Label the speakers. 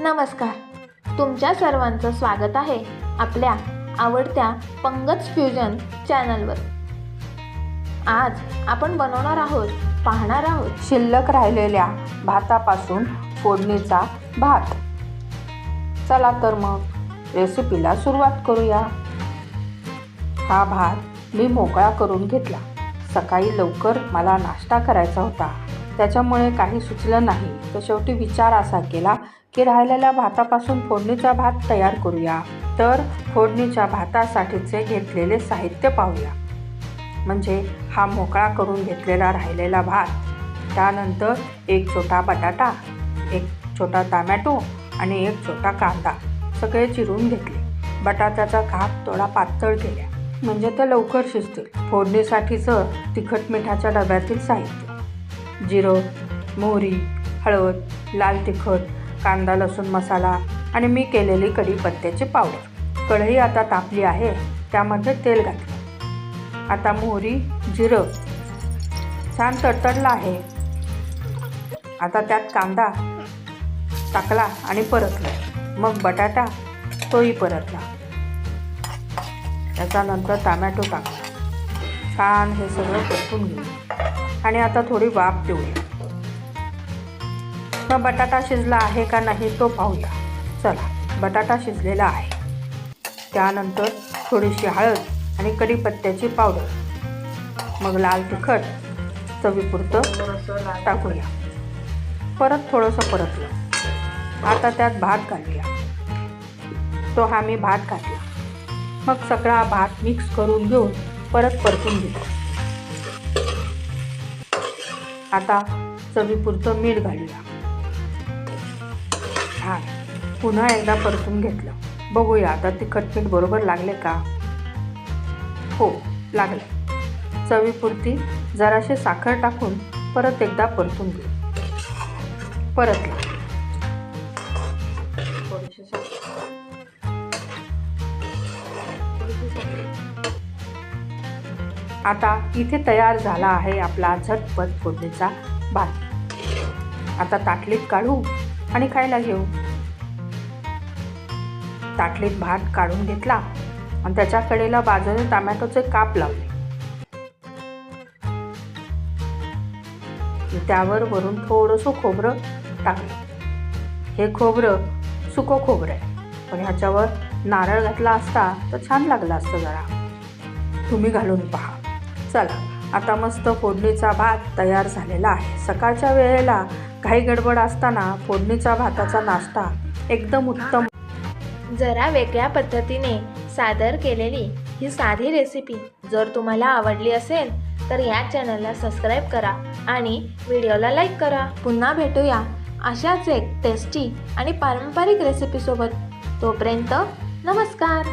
Speaker 1: नमस्कार. तुमच्या सर्वांचं स्वागत आहे आपल्या आवडत्या पंगत फ्युजन चॅनलवर आज आपण बनवणार आहोत पाहणार आहोत
Speaker 2: शिल्लक राहिलेल्या भातापासून फोडणीचा भात. चला तर मग रेसिपीला सुरुवात करूया. हा भात मी मोकळा करून घेतला. सकाळी लवकर मला नाश्ता करायचा होता. त्याच्यामुळे काही सुचलं नाही. तर शेवटी विचार असा केला की राहिलेल्या भातापासून फोडणीचा भात तयार करूया. तर फोडणीच्या भातासाठीचे घेतलेले साहित्य पाहूया. म्हणजे हा मोकळा करून घेतलेला राहिलेला भात. त्यानंतर एक छोटा बटाटा एक छोटा टमॅटो आणि एक छोटा कांदा. सगळे चिरून घेतले. बटाट्याचा काप थोडा पातळ केल्या. म्हणजे ते लवकर शिजतील. फोडणीसाठीचं तिखट मिठाच्या डब्यातील साहित्य. जिरं मोहरी हळद लाल तिखट कांदा लसूण मसाला आणि मी केलेली कढीपत्त्याची पावडर. कढई आता तापली आहे त्यामध्ये तेल घातलं. आता मोहरी जिरं. छान तडतडलं आहे. आता त्यात कांदा टाकला आणि परतला. मग बटाटा तोही परतला. त्याच्यानंतर टमॅटो टाकला. छान हे सगळं परतून घेऊ आणि आता थोडी वाफ देऊया. मग बटाटा शिजला आहे का नाही तो पाहूया चला बटाटा शिजलेला आहे. त्यानंतर थोडीशी हळद आणि कढीपत्त्याची पावडर. मग लाल तिखट चवीपुरतं टाकूया. परत थोडंसं परतलं. आता त्यात भात घालूया. तो हा मी भात घातला. मग सगळा भात मिक्स करून घेऊन परत परतून घेतो. आता चवीपुरतं मीठ घालूया. पुन्हा एकदा परतून घेतलं. बघूया आता तिखट मीठ बरोबर लागले का? हो लागले. चवीपुरती जराशी साखर टाकून परत एकदा परतून घेऊ परत आता इथे तयार झाला आहे आपला झटपट फोडणीचा भात. आता ताटलीत काढू आणि खायला घेऊ. ताटलीत भात काढून घेतला आणि त्याच्या कडेला बाजूने टमॅटोचे काप लावले. त्यावर वरून थोडंसं खोबरं टाकलं. हे खोबरं सुकं खोबरं आहे. पण ह्याच्यावर नारळ घातला असता तर छान लागला असतं जरा. तुम्ही घालून पहा. चला आता मस्त फोडणीचा भात तयार झालेला आहे. सकाळच्या वेळेला घाई गडबड असताना फोडणीचा भाताचा नाश्ता एकदम उत्तम
Speaker 1: जरा वेगळ्या पद्धतीने सादर केलेली ही साधी रेसिपी जर तुम्हाला आवडली असेल तर या चॅनलला सबस्क्राईब करा आणि व्हिडिओला लाईक करा. पुन्हा भेटूया अशाच एक टेस्टी आणि पारंपरिक रेसिपीसोबत तोपर्यंत नमस्कार.